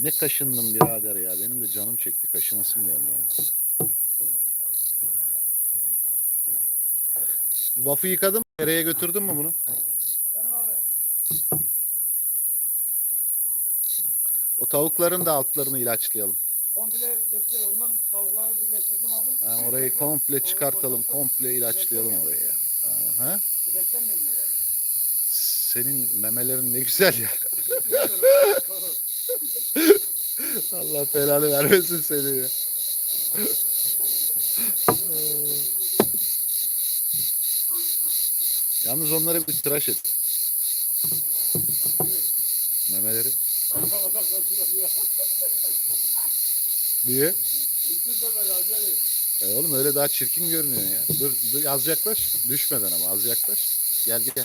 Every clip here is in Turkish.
Ne kaşındım birader ya. Benim de canım çekti. Kaşınasım geldi. ya. Vafı yıkadın mı? Nereye götürdün mü bunu? O tavukların da altlarını ilaçlayalım. Komple döktüler. Ondan tavukları birleştirdim abi. Ha, orayı komple çıkartalım. Komple ilaçlayalım orayı ya. Aha. Mu yani? Senin memelerin ne güzel ya. Allah belanı vermesin seni ya. Yalnız onları bir tıraş et. Memeleri. Niye? E oğlum öyle daha çirkin görünüyor ya. Dur, dur az yaklaş. Düşmeden ama az yaklaş. Gel gel.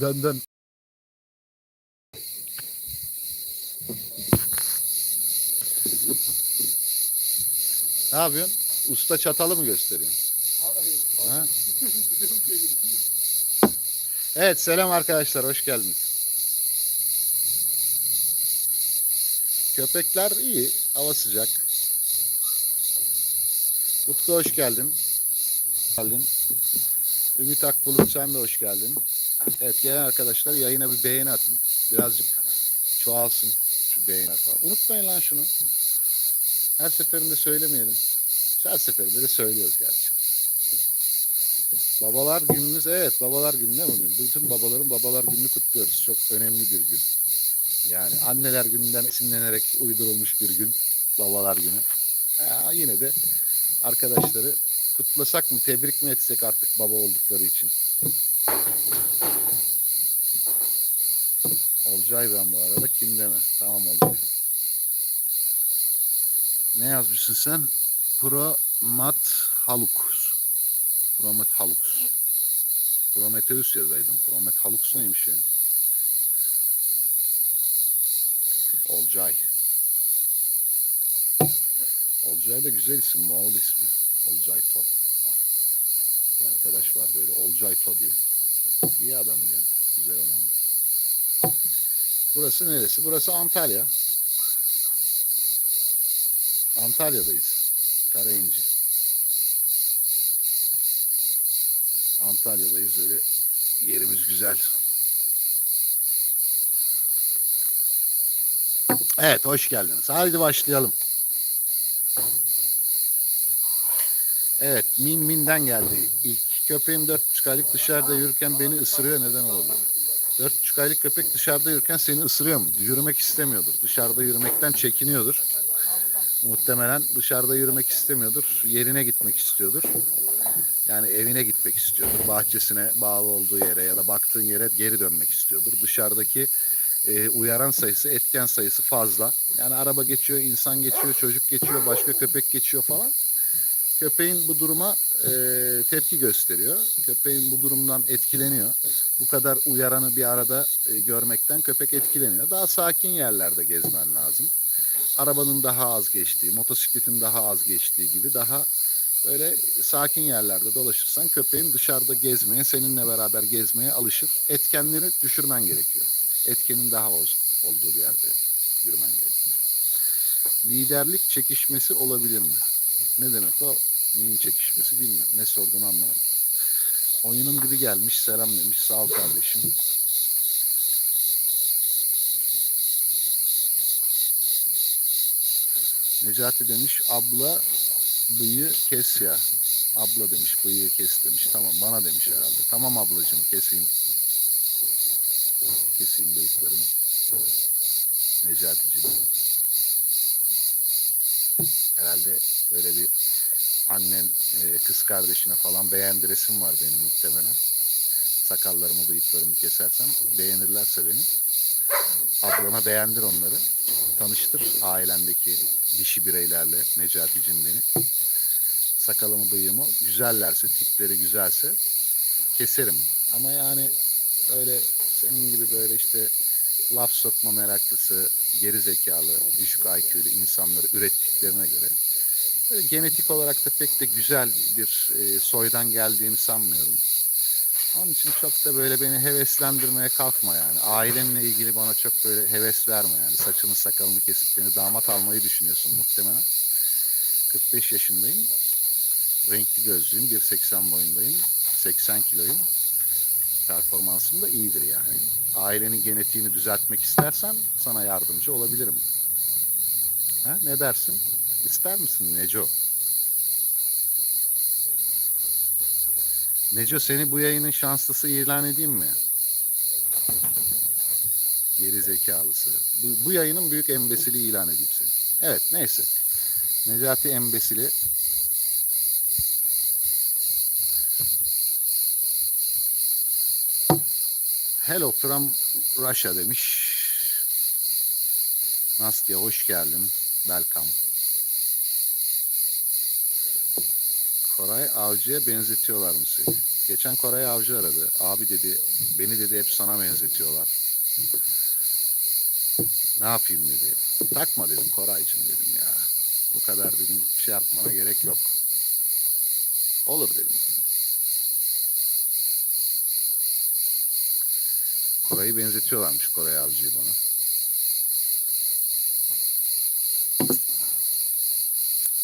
Dön. Ne yapıyorsun? Usta çatalı mı gösteriyorsun? Ha? Evet selam arkadaşlar hoş geldiniz. Köpekler iyi, hava sıcak. Utku hoş geldin. Geldin. Ümit Akbulut sen de hoş geldin. Evet gelen arkadaşlar yayına bir beğeni atın. Birazcık çoğalsın şu beğeniler falan. Unutmayın lan şunu. Her seferinde söylemeyelim. Her seferinde de söylüyoruz gerçi. Babalar gününüz evet babalar günü ne bugün? Bütün babaların babalar gününü kutluyoruz. Çok önemli bir gün. Yani anneler gününden esinlenerek uydurulmuş bir gün. Babalar günü. Ha, yine de arkadaşları kutlasak mı tebrik mi etsek artık baba oldukları için. Olcay ben bu arada kim deme. Tamam Olcay. Ne yazmışsın sen? Promat Haluk. Promet Halux. Prometheus yazaydım. Promet Halux neymiş ya? Olcay. Olcay da güzel isim. Moğol ismi. Olcay To. Bir arkadaş vardı öyle. Olcay To diye. İyi adamdı ya. Güzel adamdı. Burası neresi? Burası Antalya. Antalya'dayız. Karayinci. Antalya'dayız öyle yerimiz güzel. Evet hoş geldiniz. Haydi başlayalım. Evet Min Min'den geldi ilk. Köpeğim 4,5 aylık dışarıda yürürken beni ısırıyor neden olabilir? 4,5 aylık köpek dışarıda yürürken seni ısırıyor mu? Yürümek istemiyordur. Dışarıda yürümekten çekiniyordur. Muhtemelen dışarıda yürümek istemiyordur. Yerine gitmek istiyordur. Yani evine gitmek istiyordur. Bahçesine bağlı olduğu yere ya da baktığın yere geri dönmek istiyordur. Dışarıdaki e, uyaran sayısı, etken sayısı fazla. Yani araba geçiyor, insan geçiyor, çocuk geçiyor, başka köpek geçiyor falan. Köpeğin bu duruma e, tepki gösteriyor. Köpeğin bu durumdan etkileniyor. Bu kadar uyaranı bir arada e, görmekten köpek etkileniyor. Daha sakin yerlerde gezmen lazım. Arabanın daha az geçtiği, motosikletin daha az geçtiği gibi daha böyle sakin yerlerde dolaşırsan köpeğin dışarıda gezmeye, seninle beraber gezmeye alışır. Etkenleri düşürmen gerekiyor. Etkenin daha az olduğu bir yerde yürümen gerekiyor. Liderlik çekişmesi olabilir mi? Ne demek o? Neyin çekişmesi bilmiyorum. Ne sorduğunu anlamadım. Oyunun dibi gelmiş. Selam demiş. Sağ ol kardeşim. Necati demiş abla bıyığı kes ya. Abla demiş bıyığı kes demiş. Tamam bana demiş herhalde. Tamam ablacığım keseyim. Keseyim bıyıklarımı. Necati'cim. Herhalde böyle bir annen e, kız kardeşine falan beğendiresim var benim muhtemelen. Sakallarımı bıyıklarımı kesersem beğenirlerse beni. Ablana beğendir onları. Tanıştır ailendeki dişi bireylerle Necati'cim beni. Sakalımı bıyığımı güzellerse, tipleri güzelse keserim. Ama yani öyle senin gibi böyle işte laf sokma meraklısı, geri zekalı, düşük IQ'lu insanları ürettiklerine göre genetik olarak da pek de güzel bir e, soydan geldiğini sanmıyorum. Onun için çok da böyle beni heveslendirmeye kalkma yani. Ailenle ilgili bana çok böyle heves verme yani. Saçını sakalını kesip beni damat almayı düşünüyorsun muhtemelen. 45 yaşındayım. Renkli gözlüyüm. 1.80 boyundayım. 80 kiloyum. Performansım da iyidir yani. Ailenin genetiğini düzeltmek istersen sana yardımcı olabilirim. Ha, ne dersin? İster misin Neco? Neco seni bu yayının şanslısı ilan edeyim mi? Geri zekalısı. Bu, bu yayının büyük embesili ilan edeyim seni. Evet neyse. Necati embesili. Hello from Russia demiş. Nastya hoş geldin. Welcome. Koray Avcı'ya benzetiyorlar mı seni? Geçen Koray Avcı aradı. Abi dedi, beni dedi hep sana benzetiyorlar. Ne yapayım dedi. Takma dedim Koraycığım dedim ya. Bu kadar dedim şey yapmana gerek yok. Olur dedim. Koray'ı benzetiyorlarmış Koray Avcı'yı bana.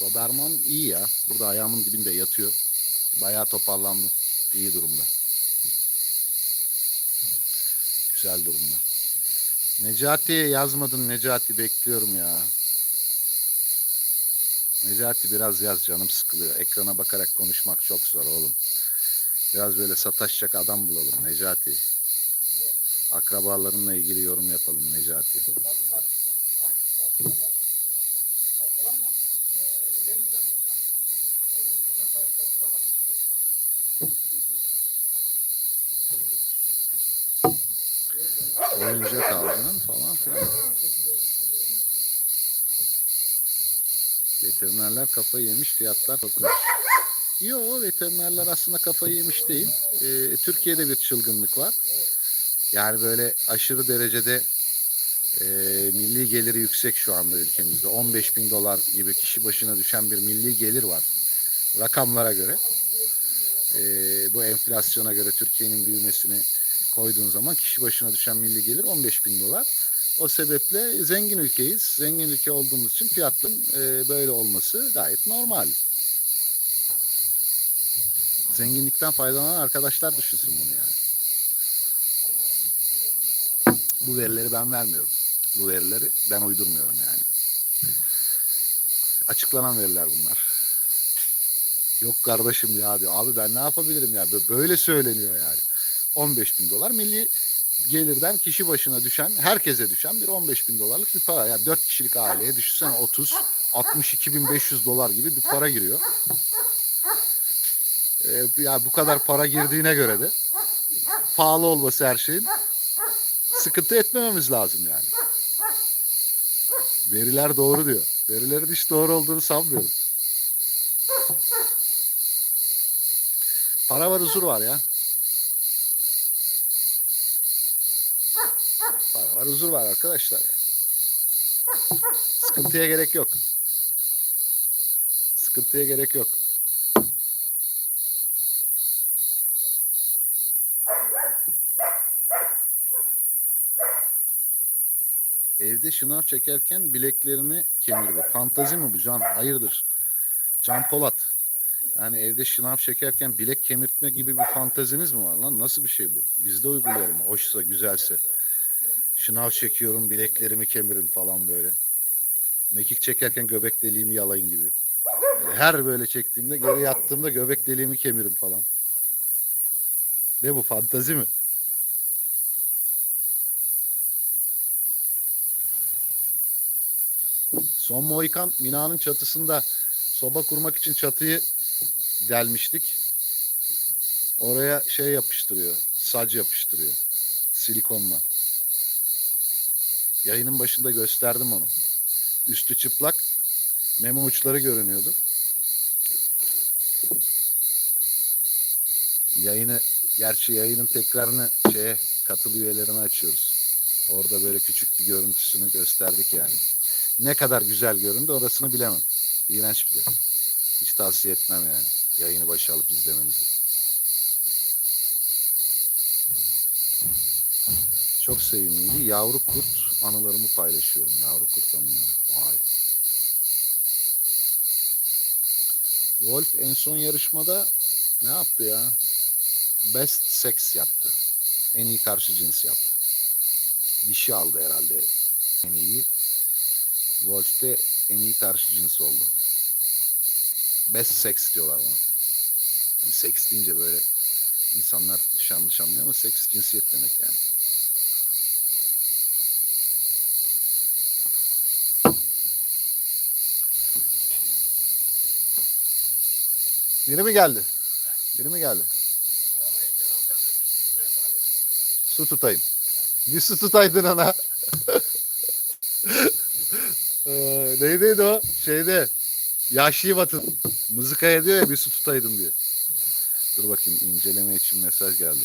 Doberman iyi ya. Burada ayağımın dibinde yatıyor. Bayağı toparlandı. İyi durumda. Güzel durumda. Necati yazmadın Necati bekliyorum ya. Necati biraz yaz canım sıkılıyor. Ekrana bakarak konuşmak çok zor oğlum. Biraz böyle sataşacak adam bulalım Necati. Akrabalarınla ilgili yorum yapalım Necati. Oyuncak alacaksın falan filan. Veterinerler kafayı yemiş, fiyatlar korkunç. Yo, veterinerler aslında kafayı yemiş değil. Ee, Türkiye'de bir çılgınlık var. Yani böyle aşırı derecede e, milli geliri yüksek şu anda ülkemizde. 15 bin dolar gibi kişi başına düşen bir milli gelir var. Rakamlara göre. E, bu enflasyona göre Türkiye'nin büyümesini koyduğun zaman kişi başına düşen milli gelir 15 bin dolar. O sebeple zengin ülkeyiz. Zengin ülke olduğumuz için fiyatların e, böyle olması gayet normal. Zenginlikten faydalanan arkadaşlar düşünsün bunu yani. Bu verileri ben vermiyorum. Bu verileri ben uydurmuyorum yani. Açıklanan veriler bunlar. Yok kardeşim ya diyor. Abi ben ne yapabilirim ya? Böyle söyleniyor yani. 15 bin dolar milli gelirden kişi başına düşen, herkese düşen bir 15 bin dolarlık bir para. Yani 4 kişilik aileye düşünsene 30, 62 bin 500 dolar gibi bir para giriyor. Ee, ya bu kadar para girdiğine göre de pahalı olması her şeyin sıkıntı etmememiz lazım yani. Veriler doğru diyor. Verilerin hiç doğru olduğunu sanmıyorum. Para var huzur var ya. Var huzur var arkadaşlar yani. Sıkıntıya gerek yok. Sıkıntıya gerek yok. Evde şınav çekerken bileklerini kemirdi. Fantazi mi bu Can? Hayırdır? Can Polat. Yani evde şınav çekerken bilek kemirtme gibi bir fantaziniz mi var lan? Nasıl bir şey bu? Bizde uygulayalım. Hoşsa, güzelse. Şınav çekiyorum, bileklerimi kemirin falan böyle. Mekik çekerken göbek deliğimi yalayın gibi. Her böyle çektiğimde geri yattığımda göbek deliğimi kemirim falan. Ne bu fantazi mi? Son Mohikan binanın çatısında soba kurmak için çatıyı delmiştik. Oraya şey yapıştırıyor, sac yapıştırıyor silikonla. Yayının başında gösterdim onu. Üstü çıplak, meme uçları görünüyordu. Yayını, gerçi yayının tekrarını şeye katıl üyelerine açıyoruz. Orada böyle küçük bir görüntüsünü gösterdik yani. Ne kadar güzel göründü orasını bilemem. İğrenç bir de. Hiç tavsiye etmem yani. Yayını başa alıp izlemenizi. Çok sevimliydi. Yavru kurt anılarımı paylaşıyorum. Yavru kurt anıları. Vay. Wolf en son yarışmada ne yaptı ya? Best sex yaptı. En iyi karşı cins yaptı. Dişi aldı herhalde en iyi. Wolf de en iyi karşı cins oldu. Best sex diyorlar bana. Yani seks deyince böyle insanlar yanlış anlıyor ama seks cinsiyet demek yani. Biri mi geldi? Biri mi geldi? Su tutayım. Bir su tutaydın ana. ee, neydiydi o? Şeyde. Yaşlı batın. Mızıkaya diyor ya bir su tutaydın diyor. Dur bakayım inceleme için mesaj geldi.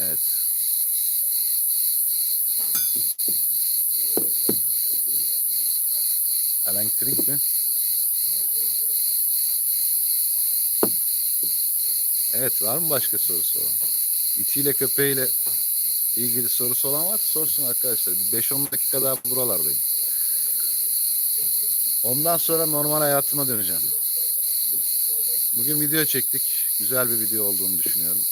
Evet. Elektrik mi? Evet var mı başka sorusu olan? İtiyle köpeğiyle ilgili sorusu olan var sorsun arkadaşlar. Bir 5-10 dakika daha buralardayım. Ondan sonra normal hayatıma döneceğim. Bugün video çektik. Güzel bir video olduğunu düşünüyorum.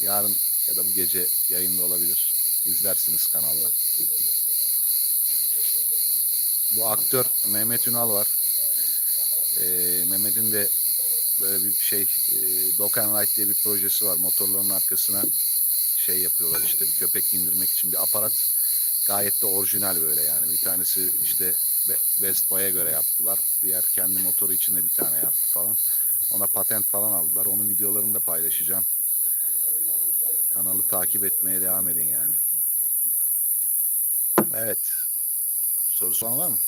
Yarın ya da bu gece yayında olabilir. İzlersiniz kanalda. Bu aktör Mehmet Ünal var. Ee, Mehmet'in de böyle bir şey e, Dog and Ride diye bir projesi var. Motorların arkasına şey yapıyorlar işte bir köpek indirmek için bir aparat. Gayet de orijinal böyle yani. Bir tanesi işte Be- Best Buy'a göre yaptılar. Diğer kendi motoru için de bir tane yaptı falan. Ona patent falan aldılar. Onun videolarını da paylaşacağım. Kanalı takip etmeye devam edin yani. Evet. Sorusu olan var mı?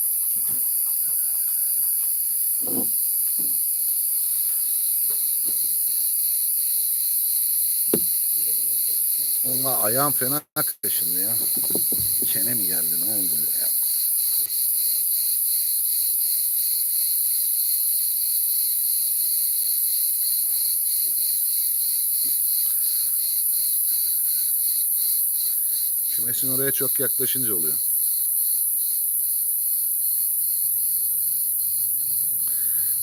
Valla ayağım fena şimdi ya. Çene mi geldi ne oldu ya? Kümesin oraya çok yaklaşınca oluyor.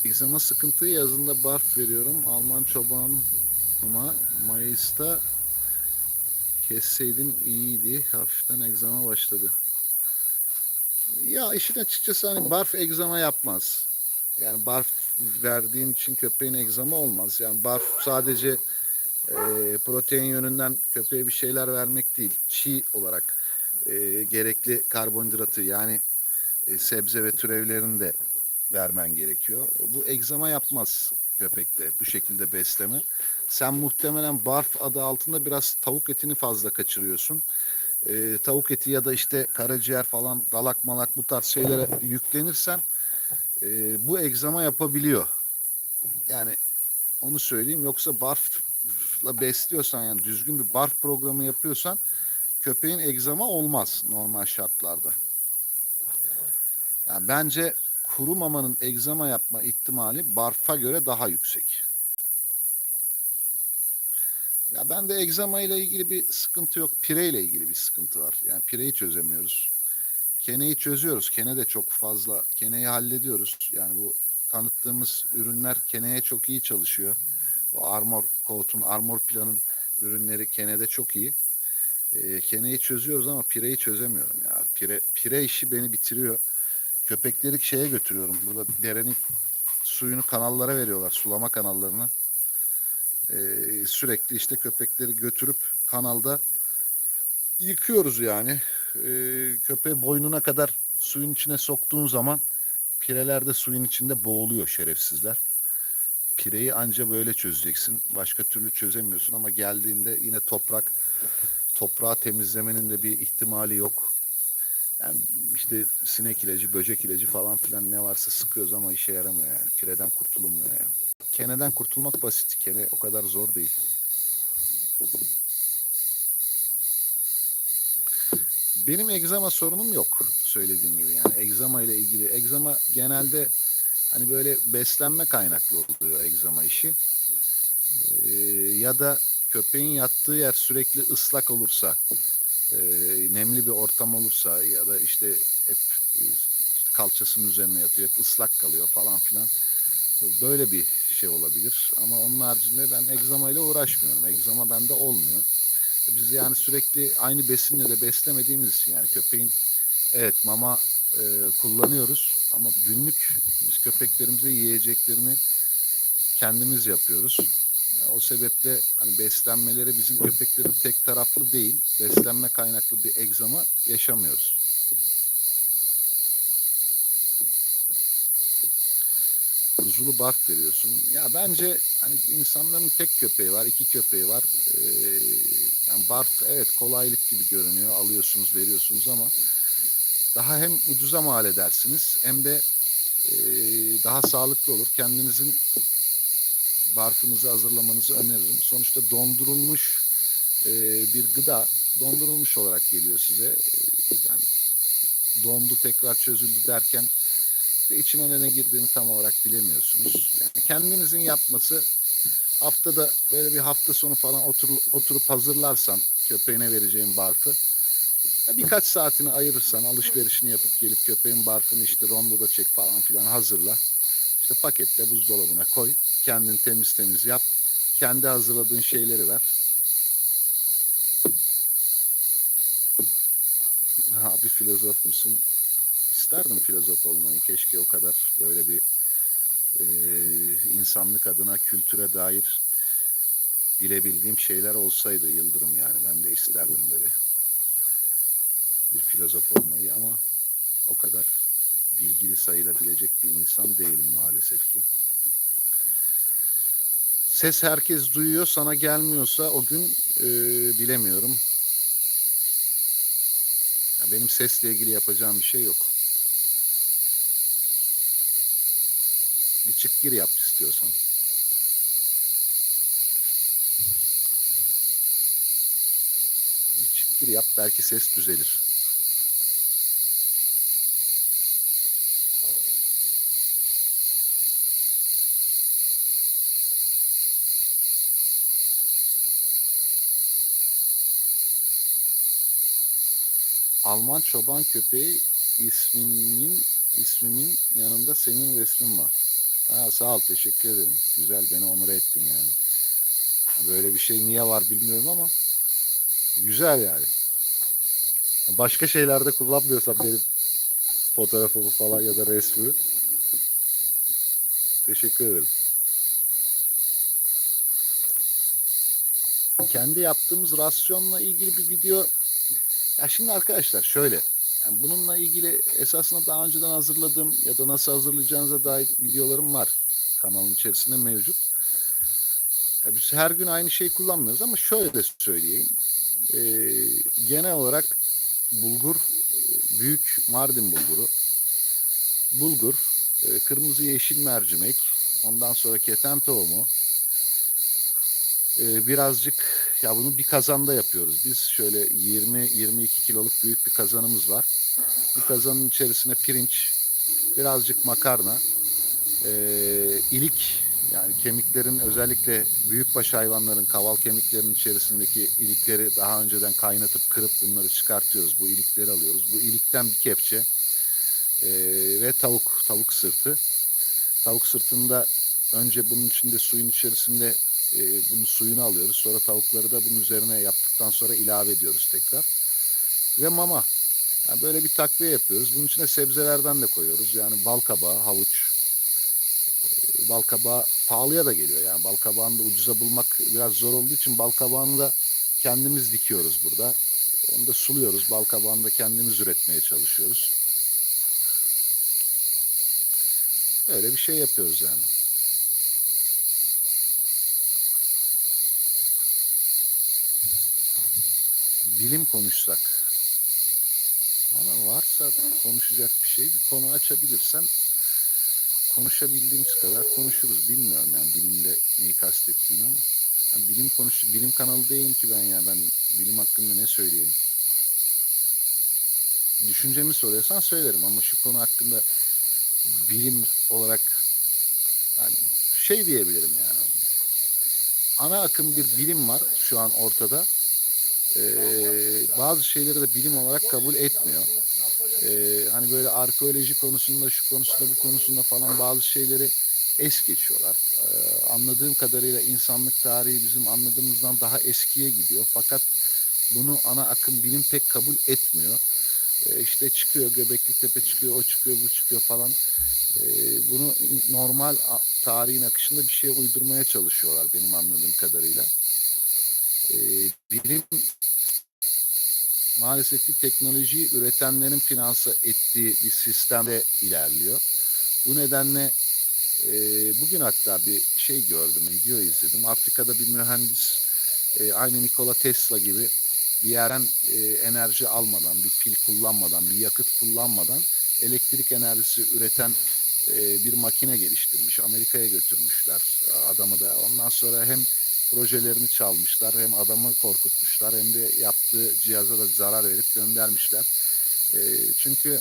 Egzama sıkıntı yazında barf veriyorum. Alman çobanıma Mayıs'ta kesseydim iyiydi. Hafiften egzama başladı. Ya işin açıkçası hani barf egzama yapmaz. Yani barf verdiğin için köpeğin egzama olmaz. Yani barf sadece e, protein yönünden köpeğe bir şeyler vermek değil. Çiğ olarak e, gerekli karbonhidratı yani e, sebze ve türevlerini de vermen gerekiyor. Bu egzama yapmaz köpekte bu şekilde besleme. Sen muhtemelen barf adı altında biraz tavuk etini fazla kaçırıyorsun. Ee, tavuk eti ya da işte karaciğer falan dalak malak bu tarz şeylere yüklenirsen e, bu egzama yapabiliyor. Yani onu söyleyeyim yoksa barfla besliyorsan yani düzgün bir barf programı yapıyorsan köpeğin egzama olmaz normal şartlarda. Yani bence kuru mamanın egzama yapma ihtimali barfa göre daha yüksek. Ya ben de egzama ile ilgili bir sıkıntı yok. Pire ile ilgili bir sıkıntı var. Yani pireyi çözemiyoruz. Keneyi çözüyoruz. Kene de çok fazla. Keneyi hallediyoruz. Yani bu tanıttığımız ürünler keneye çok iyi çalışıyor. Bu Armor Coat'un, Armor Plan'ın ürünleri kenede çok iyi. Ee, keneyi çözüyoruz ama pireyi çözemiyorum ya. Pire, pire işi beni bitiriyor. Köpekleri şeye götürüyorum. Burada derenin suyunu kanallara veriyorlar. Sulama kanallarına. Ee, sürekli işte köpekleri götürüp kanalda yıkıyoruz yani. Ee, köpeği boynuna kadar suyun içine soktuğun zaman pireler de suyun içinde boğuluyor şerefsizler. Pireyi anca böyle çözeceksin. Başka türlü çözemiyorsun ama geldiğinde yine toprak toprağı temizlemenin de bir ihtimali yok. Yani işte sinek ilacı, böcek ilacı falan filan ne varsa sıkıyoruz ama işe yaramıyor yani. Pireden kurtulunmuyor yani. Keneden kurtulmak basit. Kene o kadar zor değil. Benim egzama sorunum yok söylediğim gibi yani egzama ile ilgili. Egzama genelde hani böyle beslenme kaynaklı oluyor egzama işi. Ee, ya da köpeğin yattığı yer sürekli ıslak olursa, nemli bir ortam olursa ya da işte hep e, kalçasının üzerine yatıyor, hep ıslak kalıyor falan filan. Böyle bir şey olabilir. Ama onun haricinde ben egzama ile uğraşmıyorum. Egzama bende olmuyor. Biz yani sürekli aynı besinle de beslemediğimiz için yani köpeğin evet mama e, kullanıyoruz ama günlük biz köpeklerimize yiyeceklerini kendimiz yapıyoruz. O sebeple hani beslenmeleri bizim köpeklerin tek taraflı değil. Beslenme kaynaklı bir egzama yaşamıyoruz. Kuzulu bark veriyorsun. Ya bence hani insanların tek köpeği var, iki köpeği var. Ee, yani barf evet kolaylık gibi görünüyor. Alıyorsunuz, veriyorsunuz ama daha hem ucuza mal edersiniz hem de e, daha sağlıklı olur. Kendinizin barfınızı hazırlamanızı öneririm. Sonuçta dondurulmuş e, bir gıda dondurulmuş olarak geliyor size. E, yani dondu tekrar çözüldü derken de içine ne girdiğini tam olarak bilemiyorsunuz. Yani kendinizin yapması haftada böyle bir hafta sonu falan otur, oturup hazırlarsan köpeğine vereceğin barfı birkaç saatini ayırırsan alışverişini yapıp gelip köpeğin barfını işte rondoda çek falan filan hazırla. İşte paketle buzdolabına koy. Kendin temiz temiz yap. Kendi hazırladığın şeyleri ver. Abi filozof musun? İsterdim filozof olmayı. Keşke o kadar böyle bir e, insanlık adına kültüre dair bilebildiğim şeyler olsaydı Yıldırım yani. Ben de isterdim böyle bir filozof olmayı ama o kadar bilgili sayılabilecek bir insan değilim maalesef ki. Ses herkes duyuyor, sana gelmiyorsa o gün e, bilemiyorum. Ya benim sesle ilgili yapacağım bir şey yok. Bir çık gir yap istiyorsan. Bir çık gir yap belki ses düzelir. Alman çoban köpeği isminin ismimin yanında senin resmin var. Ha, sağ ol teşekkür ederim. Güzel beni onur ettin yani. Böyle bir şey niye var bilmiyorum ama güzel yani. Başka şeylerde kullanmıyorsam benim fotoğrafımı falan ya da resmi. Teşekkür ederim. Kendi yaptığımız rasyonla ilgili bir video ya şimdi arkadaşlar şöyle. Yani bununla ilgili esasında daha önceden hazırladığım ya da nasıl hazırlayacağınıza dair videolarım var. Kanalın içerisinde mevcut. Ya biz her gün aynı şeyi kullanmıyoruz ama şöyle söyleyeyim. Ee, genel olarak bulgur, e, büyük Mardin bulguru, bulgur, e, kırmızı yeşil mercimek, ondan sonra keten tohumu, e, birazcık ya bunu bir kazanda yapıyoruz. Biz şöyle 20-22 kiloluk büyük bir kazanımız var. Bu kazanın içerisine pirinç, birazcık makarna, e, ilik yani kemiklerin özellikle büyükbaş hayvanların kaval kemiklerinin içerisindeki ilikleri daha önceden kaynatıp kırıp bunları çıkartıyoruz. Bu ilikleri alıyoruz. Bu ilikten bir kepçe e, ve tavuk, tavuk sırtı. Tavuk sırtında önce bunun içinde suyun içerisinde e, bunun suyunu alıyoruz. Sonra tavukları da bunun üzerine yaptıktan sonra ilave ediyoruz tekrar. Ve mama. Yani böyle bir takviye yapıyoruz. Bunun içine sebzelerden de koyuyoruz. Yani bal kabağı, havuç. E, bal kabağı pahalıya da geliyor. Yani bal kabağını da ucuza bulmak biraz zor olduğu için bal kabağını da kendimiz dikiyoruz burada. Onu da suluyoruz. Bal kabağını da kendimiz üretmeye çalışıyoruz. Öyle bir şey yapıyoruz yani. Bilim konuşsak. Valla varsa konuşacak bir şey, bir konu açabilirsen konuşabildiğimiz kadar konuşuruz. Bilmiyorum yani bilimde neyi kastettiğini ama. Yani bilim konuş bilim kanalı değilim ki ben ya. Ben bilim hakkında ne söyleyeyim? Düşüncemi soruyorsan söylerim ama şu konu hakkında bilim olarak yani şey diyebilirim yani. ana akım bir bilim var şu an ortada. Ee, bazı şeyleri de bilim olarak kabul etmiyor. Ee, hani böyle arkeoloji konusunda, şu konusunda, bu konusunda falan bazı şeyleri es geçiyorlar. Ee, anladığım kadarıyla insanlık tarihi bizim anladığımızdan daha eskiye gidiyor. Fakat bunu ana akım bilim pek kabul etmiyor. Ee, işte çıkıyor Göbekli Tepe çıkıyor, o çıkıyor, bu çıkıyor falan. Ee, bunu normal tarihin akışında bir şeye uydurmaya çalışıyorlar benim anladığım kadarıyla. Ee, bilim maalesef ki teknolojiyi üretenlerin finanse ettiği bir sistemde ilerliyor. Bu nedenle e, bugün hatta bir şey gördüm, video izledim. Afrika'da bir mühendis e, aynı Nikola Tesla gibi bir yerden e, enerji almadan, bir pil kullanmadan, bir yakıt kullanmadan elektrik enerjisi üreten e, bir makine geliştirmiş. Amerika'ya götürmüşler adamı da. Ondan sonra hem projelerini çalmışlar hem adamı korkutmuşlar hem de yaptığı cihaza da zarar verip göndermişler. E, çünkü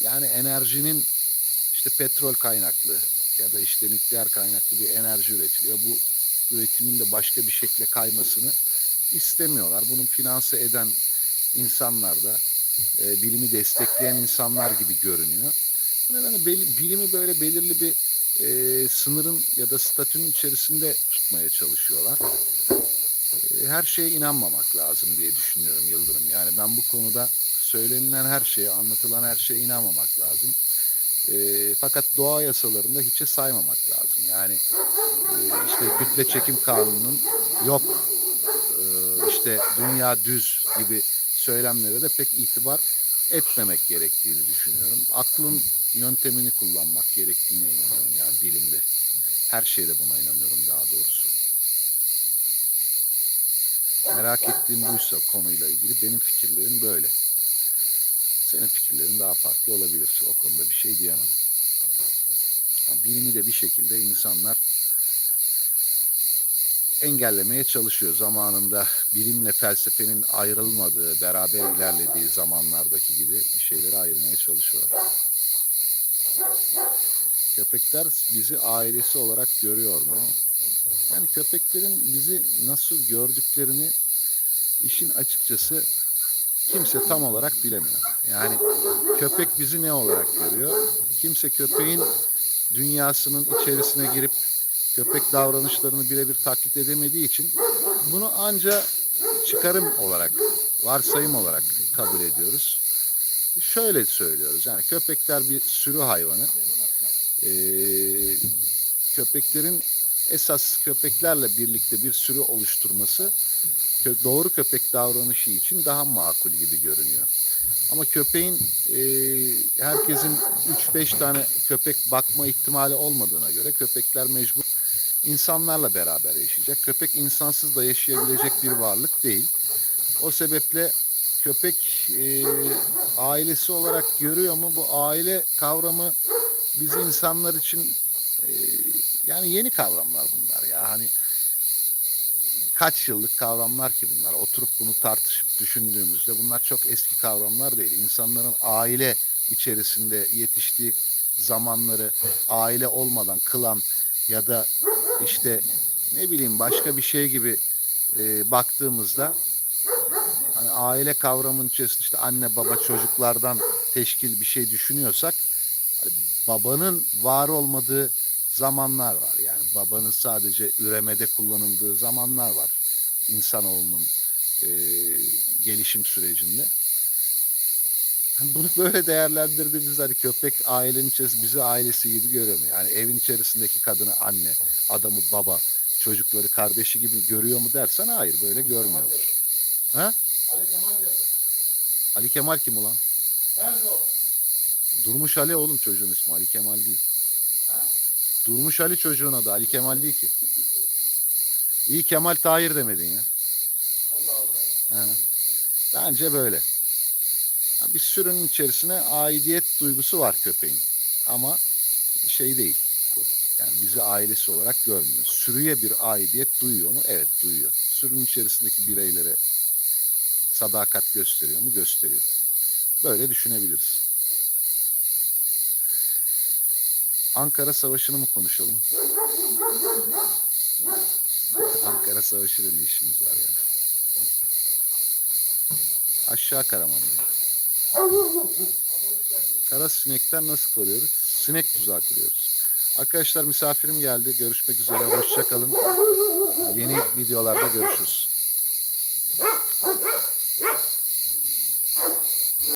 yani enerjinin işte petrol kaynaklı ya da işte nükleer kaynaklı bir enerji üretiliyor. Bu üretimin de başka bir şekle kaymasını istemiyorlar. Bunu finanse eden insanlar da e, bilimi destekleyen insanlar gibi görünüyor. Bu nedenle bilimi böyle belirli bir e, sınırın ya da statünün içerisinde tutmaya çalışıyorlar. E, her şeye inanmamak lazım diye düşünüyorum Yıldırım. Yani ben bu konuda söylenilen her şeye, anlatılan her şeye inanmamak lazım. E, fakat doğa yasalarında hiçe saymamak lazım. Yani e, işte kütle çekim kanununun yok e, işte dünya düz gibi söylemlere de pek itibar etmemek gerektiğini düşünüyorum. Aklın yöntemini kullanmak gerektiğine inanıyorum yani bilimde. Her şeyde buna inanıyorum daha doğrusu. Merak ettiğim buysa konuyla ilgili benim fikirlerim böyle. Senin fikirlerin daha farklı olabilir. O konuda bir şey diyemem. Bilimi de bir şekilde insanlar engellemeye çalışıyor. Zamanında bilimle felsefenin ayrılmadığı, beraber ilerlediği zamanlardaki gibi bir şeyleri ayırmaya çalışıyorlar. Köpekler bizi ailesi olarak görüyor mu? Yani köpeklerin bizi nasıl gördüklerini işin açıkçası kimse tam olarak bilemiyor. Yani köpek bizi ne olarak görüyor? Kimse köpeğin dünyasının içerisine girip köpek davranışlarını birebir taklit edemediği için bunu anca çıkarım olarak, varsayım olarak kabul ediyoruz. Şöyle söylüyoruz yani köpekler bir sürü hayvanı. Ee, köpeklerin esas köpeklerle birlikte bir sürü oluşturması doğru köpek davranışı için daha makul gibi görünüyor. Ama köpeğin e, herkesin 3-5 tane köpek bakma ihtimali olmadığına göre köpekler mecbur insanlarla beraber yaşayacak. Köpek insansız da yaşayabilecek bir varlık değil. O sebeple köpek e, ailesi olarak görüyor mu? Bu aile kavramı biz insanlar için e, yani yeni kavramlar bunlar ya. Hani kaç yıllık kavramlar ki bunlar. Oturup bunu tartışıp düşündüğümüzde bunlar çok eski kavramlar değil. İnsanların aile içerisinde yetiştiği zamanları aile olmadan kılan ya da işte ne bileyim başka bir şey gibi e, baktığımızda hani aile kavramının içerisinde işte anne baba çocuklardan teşkil bir şey düşünüyorsak hani babanın var olmadığı zamanlar var. Yani babanın sadece üremede kullanıldığı zamanlar var. İnsanoğlunun e, gelişim sürecinde. Hani bunu böyle değerlendirdiğimizde hani köpek ailenin içerisinde bizi ailesi gibi göremiyor. Yani evin içerisindeki kadını anne, adamı baba, çocukları kardeşi gibi görüyor mu dersen hayır böyle görmüyordur. Ha? Ali Kemal geldi. Ali Kemal kim ulan? Nerede o? Durmuş Ali oğlum çocuğun ismi Ali Kemal değil. Ha? Durmuş Ali çocuğun adı Ali Kemal değil ki. İyi Kemal Tahir demedin ya. Allah Allah. Ha. Bence böyle. Bir sürünün içerisine aidiyet duygusu var köpeğin. Ama şey değil bu. Yani bizi ailesi olarak görmüyor. Sürüye bir aidiyet duyuyor mu? Evet duyuyor. Sürünün içerisindeki bireylere sadakat gösteriyor mu? Gösteriyor. Böyle düşünebiliriz. Ankara Savaşı'nı mı konuşalım? Ankara Savaşı'yla ne işimiz var ya? Aşağı Karaman'dayım. Kara sinekten nasıl koruyoruz? Sinek tuzağı kuruyoruz. Arkadaşlar misafirim geldi. Görüşmek üzere. Hoşça kalın. Yeni videolarda görüşürüz.